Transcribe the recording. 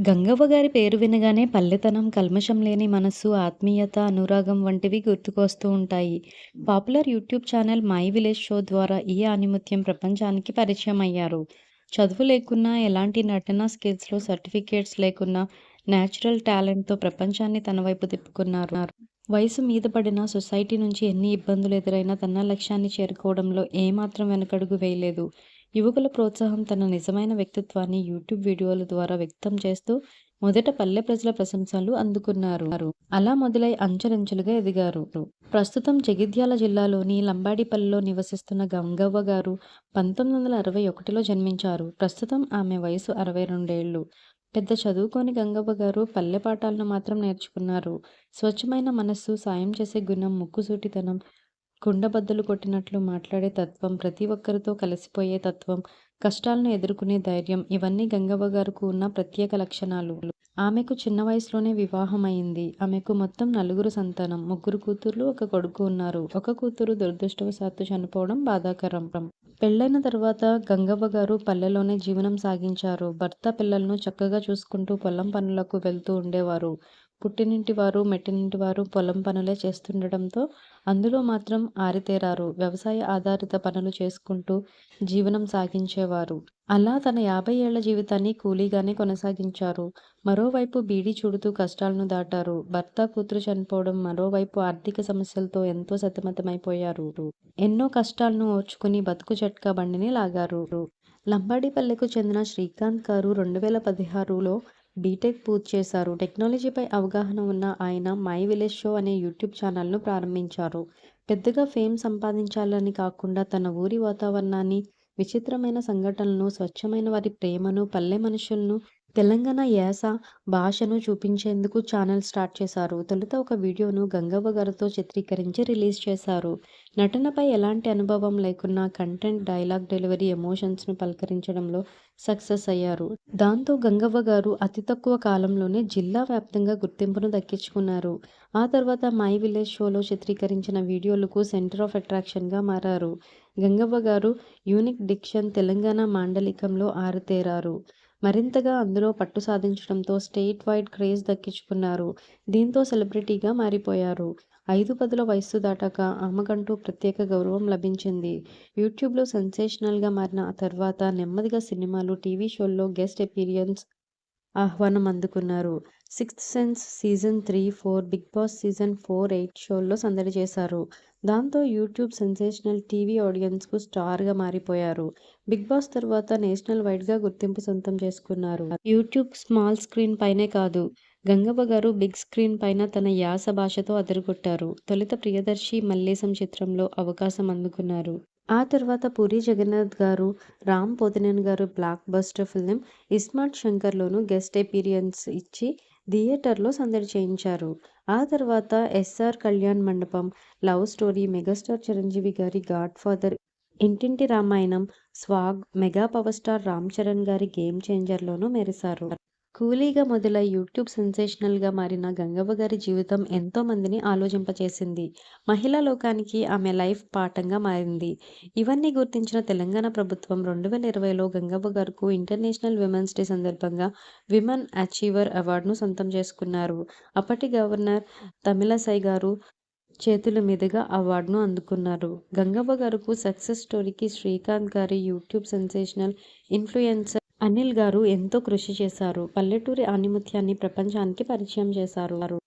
గంగవ్వ గారి పేరు వినగానే పల్లెతనం, కల్మషం లేని మనస్సు, ఆత్మీయత, అనురాగం వంటివి గుర్తుకొస్తూ ఉంటాయి. Popular YouTube channel 'my village show' ద్వారా ఈ ఆనిమత్యం ప్రపంచానికి పరిచయం అయ్యారు. చదువు లేకున్నా, ఎలాంటి నటనా స్కిల్స్‌లో సర్టిఫికేట్స్ లేకున్నా నేచురల్ టాలెంట్‌తో ప్రపంచాన్ని తన వైపు తిప్పుకున్నారు. వయసు మీద పడిన సొసైటీ నుంచి ఎన్ని ఇబ్బందులు ఎదురైనా తన లక్ష్యాన్ని చేరుకోవడంలో ఏమాత్రం వెనకడుగు వేయలేదు. యువకుల ప్రోత్సాహం తన నిజమైన వ్యక్తిత్వాన్ని యూట్యూబ్ వీడియోల ద్వారా వ్యక్తం చేస్తూ మొదట పల్లె ప్రజల ప్రశంసలు అందుకున్నారు. అలా మొదలై అంచెలంచెలుగా ఎదిగారు. ప్రస్తుతం జగిత్యాల జిల్లాలోని లంబాడిపల్లిలో నివసిస్తున్న గంగవ్వ గారు పంతొమ్మిది వందల అరవై ఒకటిలో జన్మించారు. ప్రస్తుతం ఆమె వయసు అరవై రెండేళ్ళు. పెద్ద చదువుకోని గంగవ్వ గారు పల్లె పాఠాలను మాత్రం నేర్చుకున్నారు. స్వచ్ఛమైన మనస్సు, సాయం చేసే గుణం, ముక్కుసూటితనం, కుండబద్దలు కొట్టినట్లు మాట్లాడే తత్వం, ప్రతి ఒక్కరితో కలిసిపోయే తత్వం, కష్టాలను ఎదుర్కొనే ధైర్యం ఇవన్నీ గంగవ్వ గారికి ఉన్న ప్రత్యేక లక్షణాలు. ఆమెకు చిన్న వయసులోనే వివాహం అయింది. ఆమెకు మొత్తం నలుగురు సంతానం. ముగ్గురు కూతుర్లు, ఒక కొడుకు ఉన్నారు. ఒక కూతురు దురదృష్టవశాత్తు చనిపోవడం బాధాకరం. పెళ్ళైన తర్వాత గంగవ్వ గారు పల్లెలోనే జీవనం సాగించారు. భర్త, పిల్లలను చక్కగా చూసుకుంటూ పొలం పనులకు వెళ్తూ ఉండేవారు. పుట్టినింటి వారు, మెట్టినింటి వారు పొలం పనులే చేస్తుండటంతో అందులో మాత్రం ఆరితేరారు. వ్యవసాయ ఆధారిత పనులు చేసుకుంటూ జీవనం సాగించేవారు. అలా తన యాభై ఏళ్ళ జీవితాన్ని కూలీగానే కొనసాగించారు. మరోవైపు బీడీ చూడుతూ కష్టాలను దాటారు. భర్త, కూతురు చనిపోవడం, మరోవైపు ఆర్థిక సమస్యలతో ఎంతో సతమతమైపోయారు. ఎన్నో కష్టాలను ఓర్చుకుని బతుకు జట్కా బండిని లాగారు. లంబాడిపల్లెకు చెందిన శ్రీకాంత్ గారు రెండు వేల పదిహారులో బీటెక్ పూర్తి చేశారు. టెక్నాలజీపై అవగాహన ఉన్న ఆయన 'మై విలేజ్ షో' అనే యూట్యూబ్ ఛానల్‌ను ప్రారంభించారు. పెద్దగా ఫేమ్ సంపాదించాలని కాకుండా తన ఊరి వాతావరణాన్ని, విచిత్రమైన సంఘటనలను, స్వచ్ఛమైన వారి ప్రేమను, పల్లె మనుషులను, తెలంగాణ యాస, భాషను చూపించేందుకు ఛానల్ స్టార్ట్ చేశారు. తొలుత ఒక వీడియోను గంగవ్వ గారితో చిత్రీకరించి రిలీజ్ చేశారు. నటనపై ఎలాంటి అనుభవం లేకున్నా కంటెంట్, డైలాగ్ డెలివరీ, ఎమోషన్స్‌ను పలకరించడంలో సక్సెస్ అయ్యారు. దాంతో గంగవ్వ గారు అతి తక్కువ కాలంలోనే జిల్లా వ్యాప్తంగా గుర్తింపును దక్కించుకున్నారు. ఆ తర్వాత 'మై విలేజ్ షో'లో చిత్రీకరించిన వీడియోలకు సెంటర్ ఆఫ్ అట్రాక్షన్‌గా మారారు. గంగవ్వ గారు యూనిక్ డిక్షన్, తెలంగాణ మాండలికంలో ఆరితేరారు. మరింతగా అందులో పట్టు సాధించడంతో స్టేట్ వైడ్ క్రేజ్ దక్కించుకున్నారు. దీంతో సెలబ్రిటీగా మారిపోయారు. ఐదు పదుల వయస్సు దాటాక ఆమెకంటూ ప్రత్యేక గౌరవం లభించింది. యూట్యూబ్‌లో సెన్సేషనల్‌గా మారిన ఆ తర్వాత నెమ్మదిగా సినిమాలు, టీవీ షోల్లో గెస్ట్ ఎపీరియన్స్ ఆహ్వానం అందుకున్నారు. 'Sixth Sense' season three, four, 'Bigg Boss' season four, eight షోల్లో సందడి చేశారు. దాంతో యూట్యూబ్ సెన్సేషనల్, టీవీ ఆడియన్స్‌కు స్టార్‌గా మారిపోయారు. 'బిగ్ బాస్' తర్వాత నేషనల్ వైడ్‌గా గుర్తింపు సొంతం చేసుకున్నారు. యూట్యూబ్ స్మాల్ స్క్రీన్ పైనే కాదు గంగవ్వ గారు బిగ్ స్క్రీన్ పైన తన యాస, భాషతో అదరగొట్టారు. తొలుత 'ప్రియదర్శి', 'మల్లేశం' చిత్రంలో అవకాశం అందుకున్నారు. ఆ తర్వాత పూరి జగన్నాథ్ గారు, రామ్ పోతినేని గారు బ్లాక్ బస్టర్ ఫిల్మ్ 'ఇస్మార్ట్ శంకర్'లోనూ గెస్ట్ ఎపీరియన్స్ ఇచ్చి థియేటర్లో సందడి చేయించారు. ఆ తర్వాత 'ఎస్ఆర్ కళ్యాణ్ మండపం', 'లవ్ స్టోరీ', మెగాస్టార్ చిరంజీవి గారి 'Godfather', 'Intinti Ramayanam', 'Swag', mega power star Ram Charan గారి 'గేమ్ చేంజర్'లోనూ మెరిశారు. కూలీగా మొదలై యూట్యూబ్ సెన్సేషనల్‌గా మారిన గంగవ్వ గారి జీవితం ఎంతో మందిని ఆలోచింపచేసింది. మహిళా లోకానికి ఆమె లైఫ్ పాఠంగా మారింది. ఇవన్నీ గుర్తించిన తెలంగాణ ప్రభుత్వం రెండు వేల ఇరవైలో గంగవ్వ గారుకు ఇంటర్నేషనల్ విమెన్స్ డే సందర్భంగా 'విమెన్ అచీవర్' అవార్డును సొంతం చేసుకున్నారు. అప్పటి గవర్నర్ తమిళసై గారు చేతుల మీదుగా అవార్డును అందుకున్నారు. గంగవ్వ గారుకు సక్సెస్ స్టోరీకి శ్రీకాంత్ గారి యూట్యూబ్ సెన్సేషనల్ ఇన్ఫ్లుయెన్సర్ అనిల్ గారు ఎంతో కృషి చేశారు. పల్లెటూరి ఆణిముత్యాన్ని ప్రపంచానికి పరిచయం చేశారు.